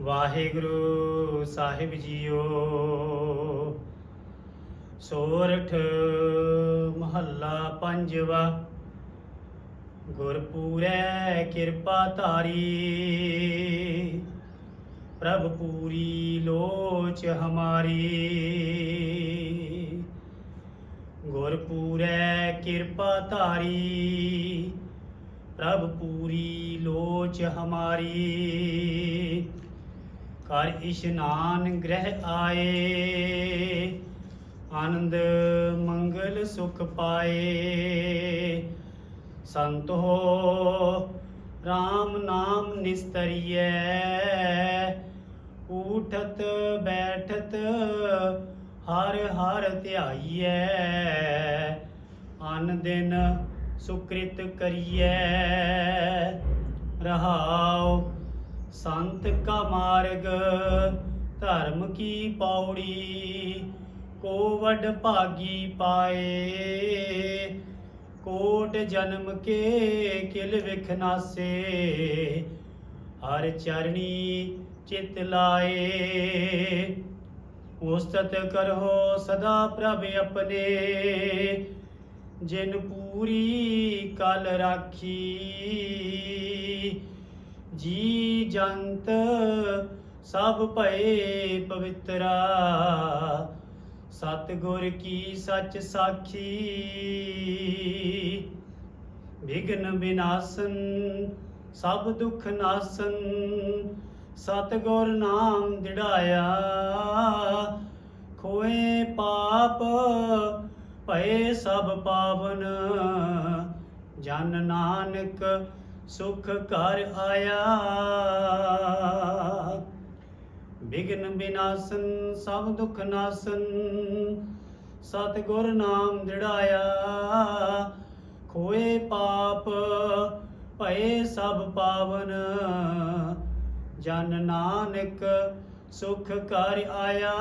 ਵਾਹਿਗੁਰੂ ਸਾਹਿਬ JIO. ਸੋਰਠ ਮਹੱਲਾ ਪੰਜਵਾ। ਗੁਰਪੂਰੈ ਕਿਰਪਾ ਧਾਰੀ। ਪ੍ਰਭ ਪੂਰੀ ਲੋਚ ਹਮਾਰੀ। ਗੁਰਪੂਰੈ ਕਿਰਪਾ ਧਾਰੀ। ਪ੍ਰਭ ਪੂਰੀ ਲੋਚ ਹਮਾਰੀ। ਕਰ ਇਸ਼ਨਾਨ ਗ੍ਰਹਿ ਆਏ, ਆਨੰਦ ਮੰਗਲ ਸੁਖ ਪਾਏ। ਸੰਤੋ RAM ਨਾਮ ਨਿਸਤਰੀਐ ਉਠਤ ਬੈਠਤ ਹਰ ਹਰ ਧਿਆਈਐ। ਅਨ ਦਿਨ ਸੁਕ੍ਰਿਤ ਕਰੀਐ ਰਹਾਓ ਸੰਤ ਕਾ ਮਾਰਗ, ਧਰਮ ਕੀ ਪੌੜੀ ਕੋ ਵਡ ਭਾਗੀ ਪਾਏ। ਕੋਟ ਜਨਮ ਕੇ ਕਿਲ ਵਿਖਨਾਸੇ ਹਰ ਚਰਣੀ ਚਿਤ ਲਾਏ। ਉਸਤਤ ਕਰੋ ਸਦਾ ਪ੍ਰਭ ਆਪਣੇ, ਜਿਨ ਪੂਰੀ ਕਲ ਰਾਖੀ। ਜੀ ਜੰਤ ਸਭ ਭਏ ਪਵਿੱਤਰਾ। ਸਤਿਗੁਰ ਕੀ ਸੱਚ ਸਾਖੀ? ਵਿਗਨ ਵਿਨਾਸ਼ਨ ਸਭ ਦੁਖ ਨਾਸਨ। ਸਤਿਗੁਰ ਨਾਮ ਦਿੜਾਇਆ। ਖੋਏ ਪਾਪ, ਭਏ ਸਭ ਪਾਵਨ। ਜਨ ਨਾਨਕ ਸੁਖ ਘਰ ਆਇਆ। ਵਿਗਨ ਬਿਨਾਸਨ, ਸਭ ਦੁਖ ਨਾਸਨ, ਸਤਿਗੁਰ ਨਾਮ ਦਿੜਾਇਆ ਖੋਏ ਪਾਪ, ਭਏ ਸਭ ਪਾਵਨ, ਜਨ ਨਾਨਕ ਸੁਖ ਕਰ ਆਇਆ।